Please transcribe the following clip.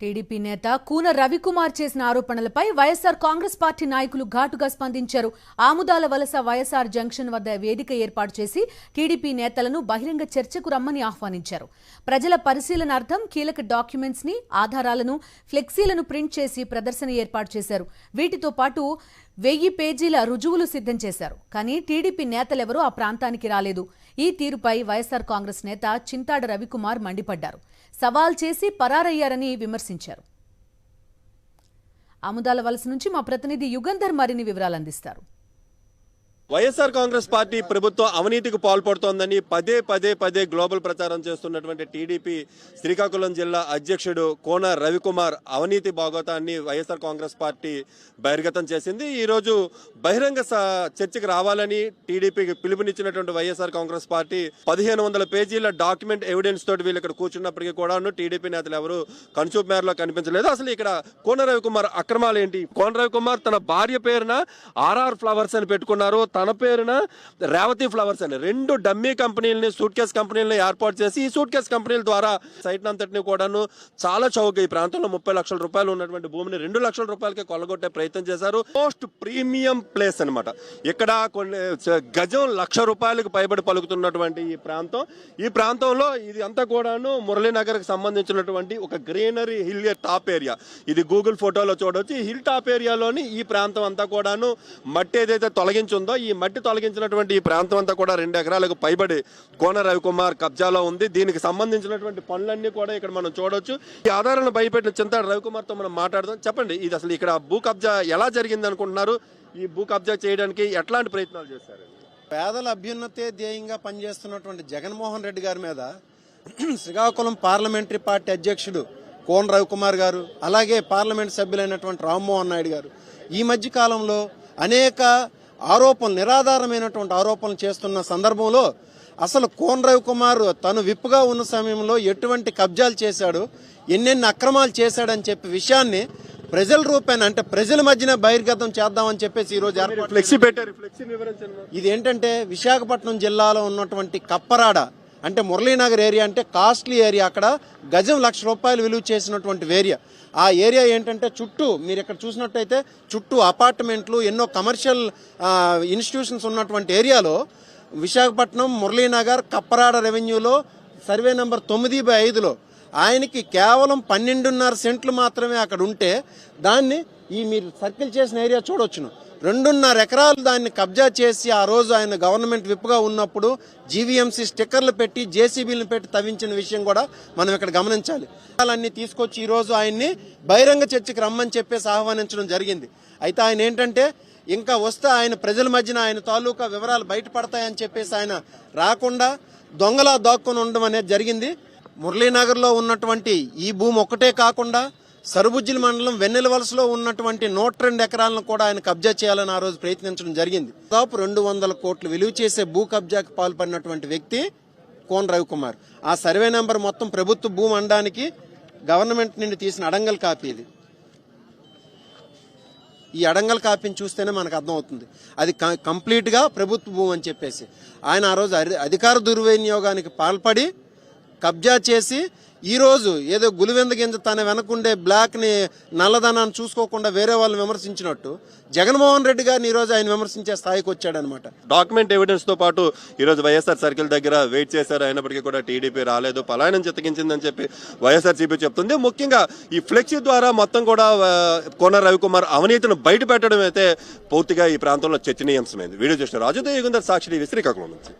TDP నేత కూన రవికుమార్ చేసిన ఆరోపణలపై వైఎస్సార్ కాంగ్రెస్ పార్టీ నాయకులు ఘాటుగా స్పందించారు. ఆముదాల వలస వైఎస్సార్ జంక్షన్ వద్ద వేదిక ఏర్పాటు చేసి టీడీపీ నేతలను బహిరంగ చర్చకు రమ్మని ఆహ్వానించారు. ప్రజల పరిశీలనార్థం కీలక డాక్యుమెంట్స్ని ఆధారాలను ఫ్లెక్సీలను ప్రింట్ చేసి ప్రదర్శన ఏర్పాటు చేశారు. వీటితో పాటు వెయ్యి పేజీల రుజువులు సిద్ధం చేశారు. కానీ టీడీపీ నేతలెవరూ ఆ ప్రాంతానికి రాలేదు. ఈ తీరుపై వైఎస్సార్ కాంగ్రెస్ నేత చింతాడ రవికుమార్ మండిపడ్డారు. సవాల్ చేసి పరారయ్యారని విమర్శించారు. ఆముదాల వలస నుంచి మా ప్రతినిధి యుగంధర్ మరిన్ని వివరాలు అందిస్తారు. వైఎస్ఆర్ కాంగ్రెస్ పార్టీ ప్రభుత్వం అవినీతికి పాల్పడుతోందని పదే పదే పదే గ్లోబల్ ప్రచారం చేస్తున్నటువంటి టీడీపీ శ్రీకాకుళం జిల్లా అధ్యక్షుడు కోన రవికుమార్ అవినీతి భాగోతాన్ని వైఎస్ఆర్ కాంగ్రెస్ పార్టీ బహిర్గతం చేసింది. ఈరోజు బహిరంగ స- చర్చకు రావాలని టీడీపీకి పిలుపునిచ్చినటువంటి వైఎస్ఆర్ కాంగ్రెస్ పార్టీ పదిహేను వందల పేజీల డాక్యుమెంట్ ఎవిడెన్స్ తోటి వీళ్ళు ఇక్కడ కూర్చున్నప్పటికీ కూడా టీడీపీ నేతలు ఎవరు కనుచూపు మేరలో కనిపించలేదు. అసలు ఇక్కడ కోన రవికుమార్ అక్రమాలు ఏంటి కోన రవికుమార్ తన భార్య పేరున ఆర్ఆర్ ఫ్లవర్స్ అని పెట్టుకున్నారు. తన పేరున రేవతి ఫ్లవర్స్ అని రెండు డమ్మీ కంపెనీలని సూట్ కేస్ కంపెనీలను ఏర్పాటు చేసి ఈ సూట్ కేస్ కంపెనీల ద్వారా సైట్ అంతటిని కూడాను చాలా చౌక ఈ ప్రాంతంలో ముప్పై లక్షల రూపాయలు ఉన్నటువంటి భూమిని రెండు లక్షల రూపాయలకి కొల్లగొట్టే ప్రయత్నం చేశారు. మోస్ట్ ప్రీమియం ప్లేస్ అన్నమాట. ఇక్కడ కొన్ని గజం లక్ష రూపాయలకు పైబడి పలుకుతున్నటువంటి ఈ ప్రాంతం. ఈ ప్రాంతంలో ఇది అంతా కూడాను మురళీనగర్కి సంబంధించినటువంటి ఒక గ్రీనరీ హిల్ టాప్ ఏరియా. ఇది గూగుల్ ఫోటోలో చూడవచ్చు హిల్ టాప్ ఏరియాలోని ఈ ప్రాంతం అంతా కూడాను మట్టి ఏదైతే తొలగించుందో ఈ ఈ మట్టి తొలగించినటువంటి ఈ ప్రాంతం అంతా కూడా రెండు ఎకరాలకు పైబడి కోన రవికుమార్ కబ్జాలో ఉంది. దీనికి సంబంధించినటువంటి పనులన్నీ కూడా ఇక్కడ మనం చూడొచ్చు. ఈ ఆధారాలను భయపెట్టిన చింతాడు రవికుమార్తో మనం మాట్లాడదాం. చెప్పండి ఇది అసలు ఇక్కడ భూ కబ్జా ఎలా జరిగింది అనుకుంటున్నారు? ఈ భూ కబ్జా చేయడానికి ఎట్లాంటి ప్రయత్నాలు చేశారు? పేదల అభ్యున్నతే ధ్యేయంగా పనిచేస్తున్నటువంటి జగన్మోహన్ రెడ్డి గారి మీద శ్రీకాకుళం పార్లమెంటరీ పార్టీ అధ్యక్షుడు కోన రవికుమార్ గారు అలాగే పార్లమెంట్ సభ్యులైనటువంటి రామ్మోహన్ నాయుడు గారు ఈ మధ్య కాలంలో అనేక ఆరోపణలు నిరాధారమైనటువంటి ఆరోపణలు చేస్తున్న సందర్భంలో అసలు కోన్ రవికుమార్ తను విప్పుగా ఉన్న సమయంలో ఎటువంటి కబ్జాలు చేశాడు ఎన్నెన్ని అక్రమాలు చేశాడని చెప్పి విషయాన్ని ప్రజల రూపేణ అంటే ప్రజల మధ్యన బహిర్గతం చేద్దామని చెప్పేసి ఈ రోజు ఏర్పాటు ఫ్లెక్సీ పెట్టారు ఇది ఏంటంటే విశాఖపట్నం జిల్లాలో ఉన్నటువంటి కప్పరాడ అంటే మురళీనగర్ ఏరియా అంటే కాస్ట్లీ ఏరియా. అక్కడ గజం లక్ష రూపాయలు విలువ చేసినటువంటి ఏరియా ఆ ఏరియా ఏంటంటే చుట్టూ మీరు ఇక్కడ చూసినట్టయితే చుట్టూ అపార్ట్మెంట్లు ఎన్నో కమర్షియల్ ఇన్స్టిట్యూషన్స్ ఉన్నటువంటి ఏరియాలో విశాఖపట్నం మురళీనగర్ కప్పరాడ రెవెన్యూలో సర్వే నెంబర్ తొమ్మిది బై ఐదులో ఆయనకి కేవలం పన్నెండున్నర సెంట్లు మాత్రమే అక్కడ ఉంటే దాన్ని ఈ మీరు సర్కిల్ చేసిన ఏరియా చూడొచ్చును. రెండున్నర ఎకరాలు దాన్ని కబ్జా చేసి ఆ రోజు ఆయన గవర్నమెంట్ విప్పుగా ఉన్నప్పుడు జీవీఎంసీ స్టిక్కర్లు పెట్టి జేసీబీలను పెట్టి తవ్వించిన విషయం కూడా మనం ఇక్కడ గమనించాలి. అన్ని తీసుకొచ్చి ఈ రోజు ఆయన్ని బహిరంగ చర్చకి రమ్మని చెప్పేసి ఆహ్వానించడం జరిగింది. అయితే ఆయన ఏంటంటే ఇంకా వస్తే ఆయన ప్రజల మధ్యన ఆయన తాలూకా వివరాలు బయటపడతాయని చెప్పేసి ఆయన రాకుండా దొంగలా దాక్కుని ఉండడం అనేది జరిగింది. మురళీనగర్లో ఉన్నటువంటి ఈ భూమి ఒక్కటే కాకుండా సరుబుజ్జిల్ మండలం వెన్నెల వలసలో ఉన్నటువంటి నూట రెండు ఎకరాలను కూడా ఆయన కబ్జా చేయాలని ఆ రోజు ప్రయత్నించడం జరిగింది. దాదాపు రెండు వందల కోట్లు విలువ చేసే భూ కబ్జాకి పాల్పడినటువంటి వ్యక్తి కోన్ రవికుమార్. ఆ సర్వే నెంబర్ మొత్తం ప్రభుత్వ భూమి అనడానికి గవర్నమెంట్ నుండి తీసిన అడంగల్ కాపీ ఇది. ఈ అడంగల్ కాపీని చూస్తేనే మనకు అర్థమవుతుంది. అది క- కంప్లీట్గా ప్రభుత్వ భూమి అని చెప్పేసి. ఆయన ఆ రోజు అరి- అధికార దుర్వినియోగానికి పాల్పడి కబ్జా చేసి ఈరోజు ఏదో గులివెంద గింజ తన వెనకుండే బ్లాక్ని నల్లదనాన్ని చూసుకోకుండా వేరే వాళ్ళని విమర్శించినట్టు జగన్మోహన్ రెడ్డి గారిని ఈరోజు ఆయన విమర్శించే స్థాయికి వచ్చాడనమాట. డాక్యుమెంట్ ఎవిడెన్స్తో పాటు ఈరోజు వైఎస్ఆర్ సర్కిల్ దగ్గర వెయిట్ చేశారు. అయినప్పటికీ కూడా టీడీపీ రాలేదు. పలాయనం చిత్తగించిందని చెప్పి వైఎస్ఆర్సీపీ చెప్తుంది. ముఖ్యంగా ఈ ఫ్లెక్సీ ద్వారా మొత్తం కూడా కోన రవికుమార్ అవినీతిని బయట పెట్టడం అయితే పూర్తిగా ఈ ప్రాంతంలో చర్చనీయాంశమైంది. వీడియో చూసిన రాజుతో యుగుందర్ సాక్షి శ్రీకాకుళం నుంచి.